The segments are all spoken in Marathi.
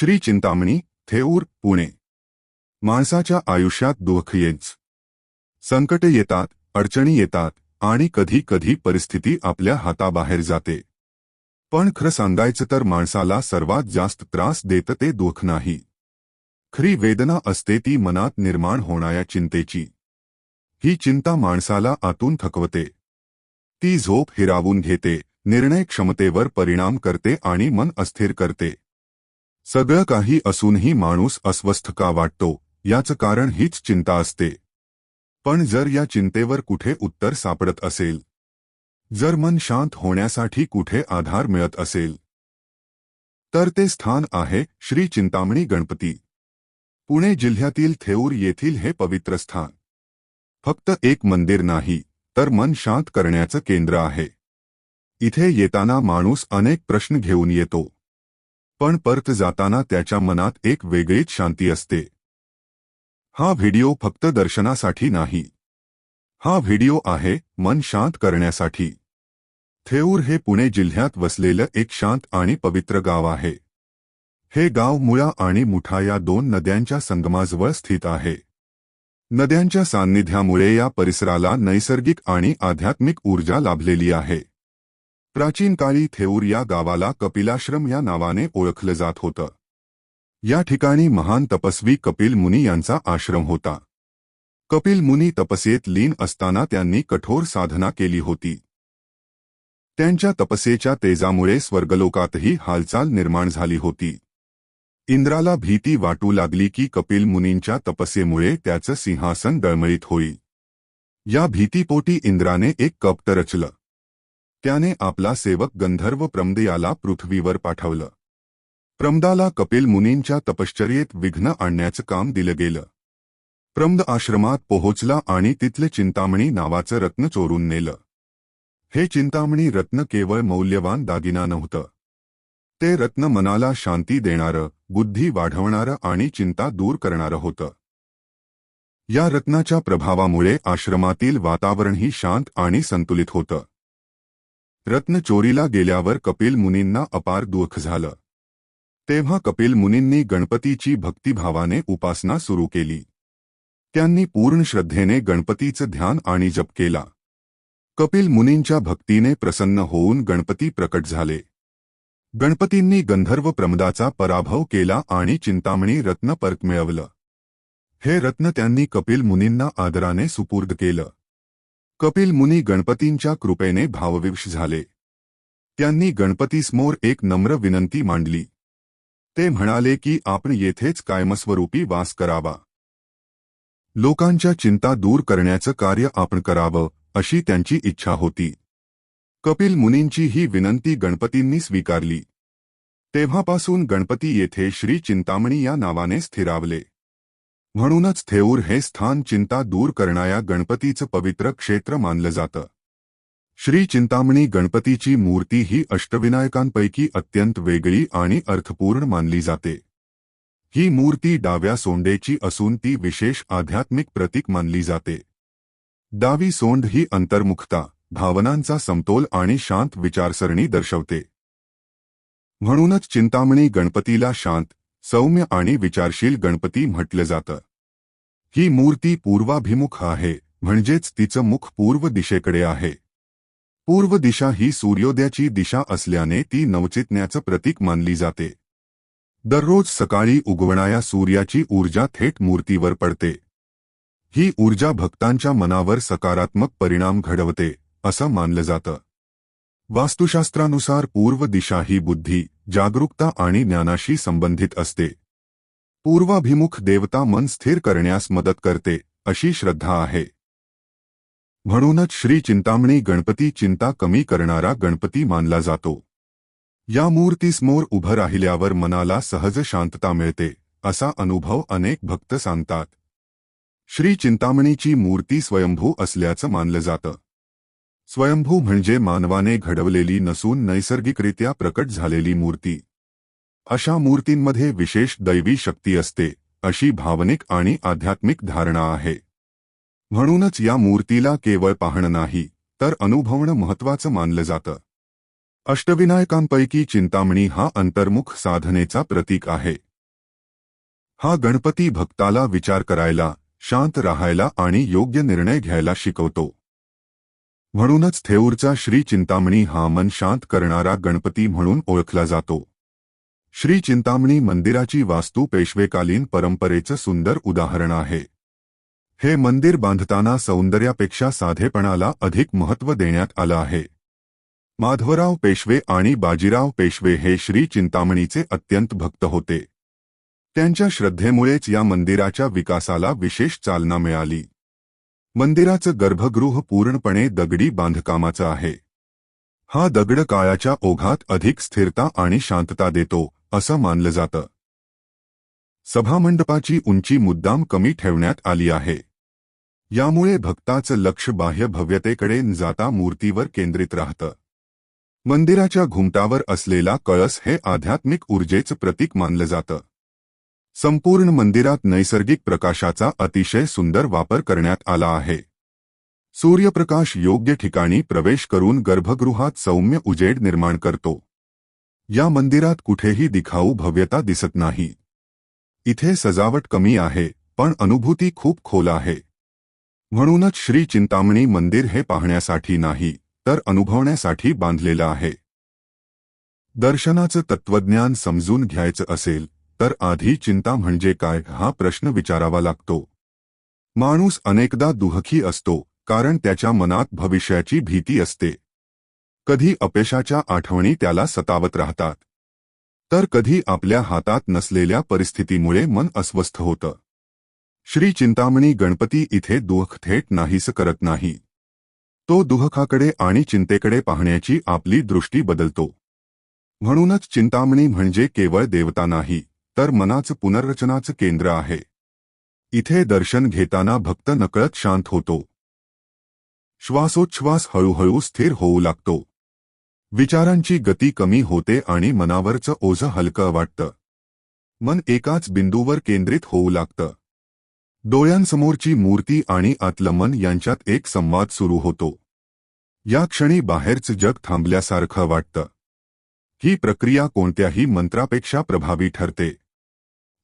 श्री चिंतामणी थेऊर पुणे. माणसाच्या आयुष्यात दुःख येच संकटे येतात अडचणी येतात आणि कधी कधी परिस्थिती आपल्या हाताबाहेर जाते. पण खरं सांगायचं तर माणसाला सर्वात जास्त त्रास देत ते दुःख नाही. खरी वेदना असते ती मनात निर्माण होणाऱ्या चिंतेची. ही चिंता माणसाला आतून थकवते. ती झोप हिरावून घेते निर्णय क्षमतेवर परिणाम करते आणि मन अस्थिर करते. सगळं काही असूनही माणूस अस्वस्थ का वाटतो याचं कारण हीच चिंता असते. पण जर या चिंतेवर कुठे उत्तर सापडत असेल? जर मन शांत होण्यासाठी कुठे आधार मिळत असेल? तर ते स्थान आहे श्री चिंतामणी गणपती. पुणे जिल्ह्यातील थेऊर येथील हे पवित्र स्थान. फक्त एक मंदिर नाही तर मन शांत करण्याचं केंद्र आहे. इथे येताना माणूस अनेक प्रश्न घेऊन येतो. पण परत जाताना त्याच्या मनात एक वेगळीच शांती असते. हा व्हिडिओ फक्त दर्शनासाठी नाही. हा व्हिडिओ आहे मन शांत करण्यासाठी. थेऊर हे पुणे जिल्ह्यात वसलेलं एक शांत आणि पवित्र गाव आहे. हे गाव मुळा आणि मुठा या दोन नद्यांच्या संगमाजवळ स्थित आहे. नद्यांच्या सान्निध्यामुळे या परिसराला नैसर्गिक आणि आध्यात्मिक ऊर्जा लाभलेली आहे. प्राचीन काळी थेऊर या गावाला कपिलाश्रम या नावाने ओळखलं जात होतं. या ठिकाणी महान तपस्वी कपिल मुनी यांचा आश्रम होता. कपिल मुनी तपसेत लीन असताना त्यांनी कठोर साधना केली होती. त्यांच्या तपसेच्या तेजामुळे स्वर्गलोकातही हालचाल निर्माण झाली होती. इंद्राला भीती वाटू लागली की कपिल मुनींच्या तपसेमुळे त्याचं सिंहासन डळमळीत होईल या भीतीपोटी इंद्राने एक कप्त रचलं. त्याने आपला सेवक गंधर्व प्रमदयाला पृथ्वीवर पाठवलं. प्रमदाला कपिल मुनींच्या तपश्चर्येत विघ्न आणण्याचं काम दिलं गेलं. प्रमद आश्रमात पोहोचला आणि तिथले चिंतामणी नावाचं रत्न चोरून नेलं. हे चिंतामणी रत्न केवळ मौल्यवान दागिना नव्हतं. ते रत्न मनाला शांती देणारं बुद्धी वाढवणारं आणि चिंता दूर करणारं होतं. या रत्नाच्या प्रभावामुळे आश्रमातील वातावरणही शांत आणि संतुलित होतं. रत्न चोरीला गेल्यावर कपिल मुनींना अपार दुःख झालं. तेव्हा कपिल मुनींनी गणपतीची भक्तिभावाने उपासना सुरू केली. त्यांनी पूर्ण श्रद्धेने गणपतीचं ध्यान आणि जप केला. कपिल मुनींच्या भक्तीने प्रसन्न होऊन गणपती प्रकट झाले. गणपतींनी गंधर्व प्रमदाचा पराभव केला आणि चिंतामणी रत्न परत मिळवलं. हे रत्न त्यांनी कपिल मुनींना आदराने सुपूर्द केलं. कपिल मुनी गणपतींच्या कृपेने भावविवश झाले. त्यांनी गणपतीसमोर एक नम्र विनंती मांडली. ते म्हणाले की आपण येथेच कायमस्वरूपी वास करावा. लोकांच्या चिंता दूर करण्याचं कार्य आपण करावं अशी त्यांची इच्छा होती. कपिल मुनींची ही विनंती गणपतींनी स्वीकारली. तेव्हापासून गणपती येथे श्री चिंतामणी या नावाने स्थिरावले. म्हणूनच थेऊर हे स्थान चिंता दूर करणाऱ्या गणपतीचं पवित्र क्षेत्र मानलं जातं. श्री चिंतामणी गणपतीची मूर्ती ही अष्टविनायकांपैकी अत्यंत वेगळी आणि अर्थपूर्ण मानली जाते. ही मूर्ती डाव्या सोंडेची असून ती विशेष आध्यात्मिक प्रतीक मानली जाते. डावी सोंड ही अंतर्मुखता भावनांचा समतोल आणि शांत विचारसरणी दर्शवते. म्हणूनच चिंतामणी गणपतीला शांत सौम्य आणि विचारशील गणपती म्हटलं जातं. ही मूर्ती पूर्वाभिमुख आहे म्हणजेच तिचं मुख पूर्व दिशेकडे आहे. पूर्व दिशा ही सूर्योदयाची दिशा असल्याने ती नवचेतण्याचं प्रतीक मानली जाते. दररोज सकाळी उगवणाऱ्या सूर्याची ऊर्जा थेट मूर्तीवर पडते. ही ऊर्जा भक्तांच्या मनावर सकारात्मक परिणाम घडवते असं मानलं जातं. वास्तुशास्त्रानुसार पूर्व दिशा ही बुद्धी जागरूकता आणि ज्ञानाशी संबंधित असते. पूर्वाभिमुख देवता मन स्थिर करण्यास मदत करते अशी श्रद्धा आहे. म्हणूनच श्री चिंतामणी गणपती चिंता कमी करणारा गणपती मानला जातो. या मूर्तीसमोर उभं राहिल्यावर मनाला सहज शांतता मिळते असा अनुभव अनेक भक्त सांगतात. श्री चिंतामणीची मूर्ती स्वयंभू असल्याचं मानलं जातं. स्वयंभू म्हणजे मानवाने घडवलेली नसून नैसर्गिकरित्या प्रकट झालेली मूर्ती. अशा मूर्तींमध्ये विशेष दैवी शक्ती असते अशी भावनिक आणि आध्यात्मिक धारणा आहे. म्हणूनच या मूर्तीला केवळ पाहणं नाही तर अनुभवणं महत्वाचं मानलं जातं. अष्टविनायकांपैकी चिंतामणी हा अंतर्मुख साधनेचा प्रतीक आहे. हा गणपती भक्ताला विचार करायला शांत राहायला आणि योग्य निर्णय घ्यायला शिकवतो. म्हणूनच थेऊरचा श्री चिंतामणी हा मन शांत करणारा गणपती म्हणून ओळखला जातो. श्री चिंतामणी मंदिराची वास्तू पेशवेकालीन परंपरेचं सुंदर उदाहरण आहे. हे मंदिर बांधताना सौंदर्यापेक्षा साधेपणाला अधिक महत्त्व देण्यात आलं आहे. माधवराव पेशवे आणि बाजीराव पेशवे हे श्री चिंतामणीचे अत्यंत भक्त होते. त्यांच्या श्रद्धेमुळेच या मंदिराच्या विकासाला विशेष चालना मिळाली. मंदिराचं गर्भगृह पूर्णपणे दगडी बांधकामाचं आहे. हा दगड काळाच्या ओघात अधिक स्थिरता आणि शांतता देतो असं मानलं जातं. सभामंडपाची उंची मुद्दाम कमी ठेवण्यात आली आहे. यामुळे भक्ताचं लक्ष बाह्य भव्यतेकडे जाता मूर्तीवर केंद्रित राहतं. मंदिराच्या घुमटावर असलेला कळस हे आध्यात्मिक ऊर्जेचं प्रतीक मानलं जातं. संपूर्ण मंदिरात नैसर्गिक प्रकाशाचा अतिशय सुंदर वापर करण्यात आला आहे. सूर्यप्रकाश योग्य ठिकाणी प्रवेश करून गर्भगृहात सौम्य उजेड निर्माण करतो. या मंदिरात कुठेही दिखाऊ भव्यता दिसत नाही. इथे सजावट कमी आहे पण अनुभूती खूप खोल आहे. म्हणूनच श्री चिंतामणी मंदिर हे पाहण्यासाठी नाही तर अनुभवण्यासाठी बांधलेलं आहे. दर्शनाचं तत्वज्ञान समजून घ्यायचं असेल तर आधी चिंता म्हणजे काय हा प्रश्न विचारावा लागतो. माणूस अनेकदा दुःखी असतो कारण त्याच्या मनात भविष्याची भीती असते. कधी अपयशाच्या आठवणी त्याला सतावत राहतात. तर कधी आपल्या हातात नसलेल्या परिस्थितीमुळे मन अस्वस्थ होतं. श्री चिंतामणी गणपती इथे दुःख थेट नाहीस करत नाही. तो दुःखाकडे आणि चिंतेकडे पाहण्याची आपली दृष्टी बदलतो. म्हणूनच चिंतामणी म्हणजे केवळ देवता नाही तर मनाचं पुनर्रचनाचं केंद्र आहे. इथे दर्शन घेताना भक्त नकळत शांत होतो. श्वासोच्छ्वास हळूहळू स्थिर होऊ लागतो. विचारांची गती कमी होते आणि मनावरचं ओझं हलकं वाटतं. मन एकाच बिंदूवर केंद्रित होऊ लागतं. डोळ्यांसमोरची मूर्ती आणि आतलं मन यांच्यात एक संवाद सुरू होतो. या क्षणी बाहेरचं जग थांबल्यासारखं वाटतं. ही प्रक्रिया कोणत्याही मंत्रापेक्षा प्रभावी ठरते.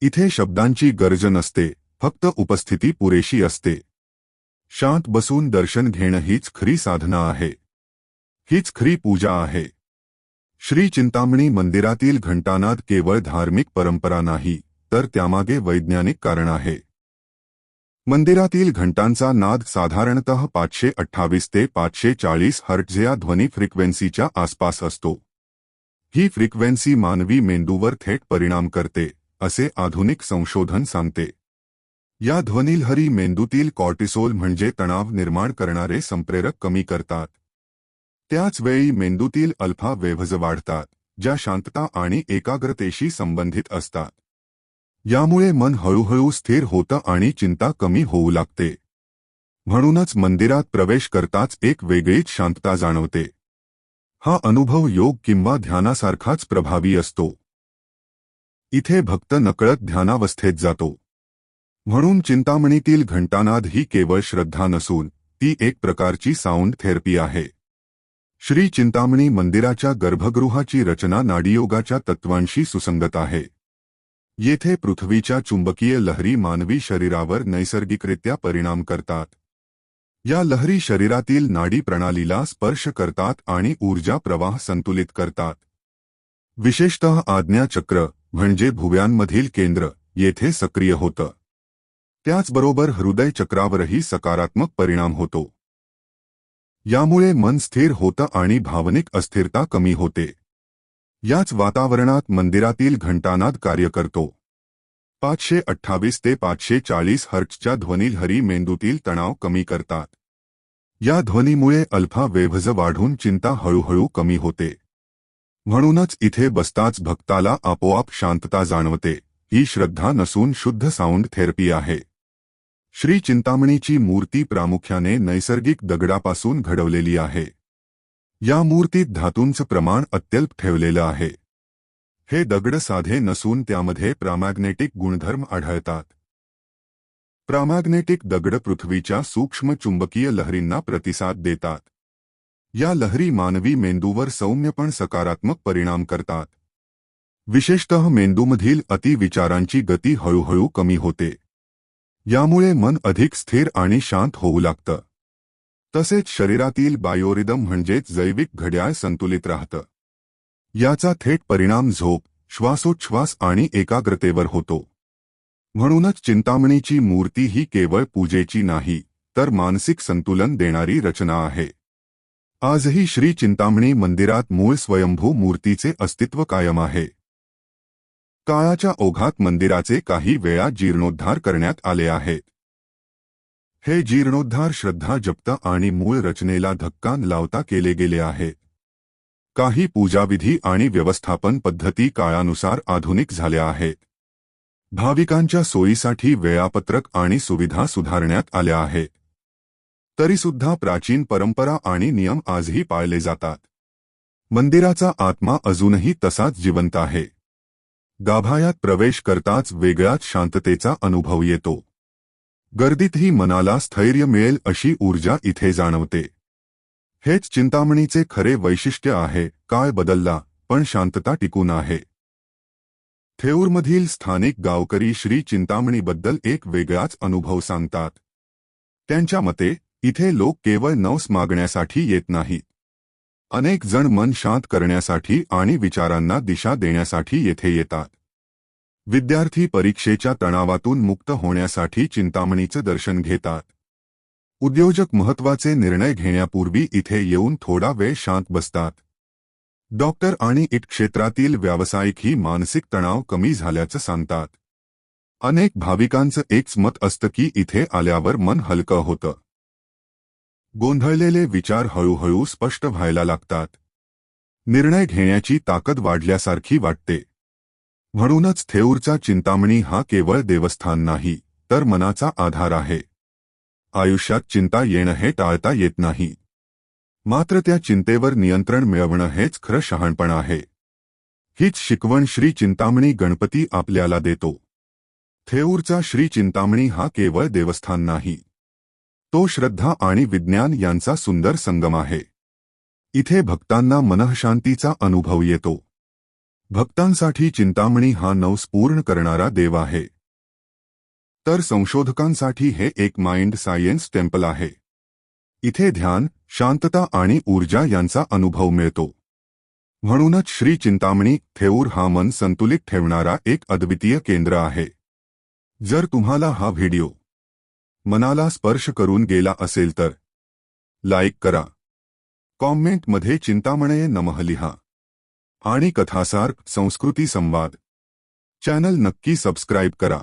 इथे शब्दांची गरज नसते फक्त उपस्थिती पुरेशी असते. शांत बसून दर्शन घेणं हीच खरी साधना आहे. हीच खरी पूजा आहे. श्री चिंतामणी मंदिरातील घंटानाद केवळ धार्मिक परंपरा नाही, तर त्यामागे वैज्ञानिक कारण आहे. मंदिरातील घंटांचा नाद साधारणतः पाचशे अठ्ठावीस ते पाचशे चाळीस या ध्वनी फ्रिक्वेन्सीच्या आसपास असतो. ही फ्रिक्वेन्सी मानवी मेंदूवर थेट परिणाम करते, असे आधुनिक संशोधन सांगते. या ध्वनिलहरी मेंदूतील कॉर्टिसोल म्हणजे तणाव निर्माण करणारे संप्रेरक कमी करतात. त्याच वेळी मेंदूतील अल्फा वेव्हज वाढतात ज्या शांतता आणि एकाग्रतेशी संबंधित असतात. यामुळे मन हळूहळू स्थिर होतं आणि चिंता कमी होऊ लागते. म्हणूनच मंदिरात प्रवेश करताच एक वेगळीच शांतता जाणवते. हा अनुभव योग किंवा ध्यानासारखाच प्रभावी असतो. इथे भक्त नकळत ध्यानावस्थेत जातो. म्हणून चिंतामणीतील घंटानाद ही केवळ श्रद्धा नसून ती एक प्रकारची साऊंड थेरपी आहे. श्री चिंतामणी मंदिराच्या गर्भगृहाची रचना नाडीयोगाच्या तत्वांशी सुसंगत आहे. येथे पृथ्वीच्या चुंबकीय लहरी मानवी शरीरावर नैसर्गिकरित्या परिणाम करतात. या लहरी शरीरातील नाडी प्रणालीला स्पर्श करतात आणि ऊर्जा प्रवाह संतुलित करतात. विशेषतः आज्ञाचक्र म्हणजे भुव्यांमधील केंद्र येथे सक्रिय होतं. त्याचबरोबर हृदय चक्रावरही सकारात्मक परिणाम होतो. यामुळे मन स्थिर होतं आणि भावनिक अस्थिरता कमी होते. याच वातावरणात मंदिरातील घंटानाद कार्य करतो. पाचशे अठ्ठावीस ते पाचशे चाळीस हर्ट्सच्या ध्वनिलहरी मेंदूतील तणाव कमी करतात. या ध्वनीमुळे अल्फा वेव्हज वाढून चिंता हळूहळू कमी होते. म्हणूनच इथे बसताच भक्ताला आपोआप शांतता जाणवते. ही श्रद्धा नसून शुद्ध साऊंड थेरपी आहे. श्री चिंतामणीची मूर्ती प्रामुख्याने नैसर्गिक दगडापासून घडवलेली आहे. या मूर्तीत धातूंचं प्रमाण अत्यल्प ठेवलेलं आहे. हे दगड साधे नसून त्यामध्ये प्रामॅग्नेटिक गुणधर्म आढळतात. प्रामॅग्नेटिक दगड पृथ्वीच्या सूक्ष्म चुंबकीय लहरींना प्रतिसाद देतात. या लहरी मानवी मेंदूवर सौम्य पण सकारात्मक परिणाम करतात. विशेषतः मेंदूमधील अतिविचारांची गती हळूहळू कमी होते. यामुळे मन अधिक स्थिर आणि शांत होऊ लागतं. तसेच शरीरातील बायोरिदम म्हणजेच जैविक घड्याळ संतुलित राहतं. याचा थेट परिणाम झोप श्वासोच्छ्वास आणि एकाग्रतेवर होतो. म्हणूनच चिंतामणीची मूर्ती ही केवळ पूजेची नाही तर मानसिक संतुलन देणारी रचना आहे. आजही श्री चिंतामणी मंदिरात मूळ स्वयंभू मूर्तीचे अस्तित्व कायम आहे. काळाच्या ओघात मंदिराचे काही वेळा जीर्णोद्धार करण्यात आले आहेत. हे जीर्णोद्धार श्रद्धा जप्त आणि मूळ रचनेला धक्का लावता केले गेले आहेत काही पूजाविधी आणि व्यवस्थापन पद्धती काळानुसार आधुनिक झाल्या आहेत. भाविकांच्या सोयीसाठी वेळापत्रक आणि सुविधा सुधारण्यात आल्या आहेत. तरीसुद्धा प्राचीन परंपरा आणि नियम आजही पाळले जातात. मंदिराचा आत्मा अजूनही तसाच जिवंत आहे. गाभायात प्रवेश करताच वेगळाच शांततेचा अनुभव येतो. गर्दीतही मनाला स्थैर्य मिळेल अशी ऊर्जा इथे जाणवते. हेच चिंतामणीचे खरे वैशिष्ट्य आहे काळ बदलला पण शांतता टिकून आहे. थेऊरमधील स्थानिक गावकरी श्री चिंतामणीबद्दल एक वेगळाच अनुभव सांगतात. त्यांच्या मते इथे लोक केवळ नवस मागण्यासाठी येत नाहीत. अनेक जण मन शांत करण्यासाठी आणि विचारांना दिशा देण्यासाठी येथे येतात. विद्यार्थी परीक्षेच्या तणावातून मुक्त होण्यासाठी चिंतामणीचं दर्शन घेतात. उद्योजक महत्त्वाचे निर्णय घेण्यापूर्वी इथे येऊन थोडा वेळ शांत बसतात. डॉक्टर आणि इट क्षेत्रातील व्यावसायिकही मानसिक तणाव कमी झाल्याचं सांगतात. अनेक भाविकांचं एकच मत असतं की इथे आल्यावर मन हलकं होतं. गोंधळलेले विचार हळूहळू स्पष्ट व्हायला लागतात. निर्णय घेण्याची ताकद वाढल्यासारखी वाटते. म्हणूनच थेऊरचा चिंतामणी हा केवळ देवस्थान नाही तर मनाचा आधार आहे. आयुष्यात चिंता येणं हे टाळता येत नाही. मात्र त्या चिंतेवर नियंत्रण मिळवणं हेच खरं शहाणपण आहे. हीच शिकवण श्री चिंतामणी गणपती आपल्याला देतो. थेऊरचा श्री चिंतामणी हा केवळ देवस्थान नाही तो श्रद्धा आणि विज्ञान यांचा सुंदर संगम आहे. इथे भक्तांना मनःशांतीचा अनुभव येतो. भक्तांसाठी चिंतामणी हा नवस पूर्ण करणारा देव आहे. तर संशोधकांसाठी हे एक माइंड सायन्स टेंपल आहे. इथे ध्यान, शांतता आणि ऊर्जा यांचा अनुभव मिळतो. म्हणूनच श्री चिंतामणी, थेऊर हा मन संतुलित ठेवणारा एक अद्वितीय केंद्र आहे. जर तुम्हाला हा व्हिडिओ मनाला स्पर्श करून गेला असेल तर. लाईक करा. कॉमेंटमध्ये चिंतामणये नमः लिहा. आणि कथासार संस्कृती संवाद. चॅनल नक्की सबस्क्राईब करा.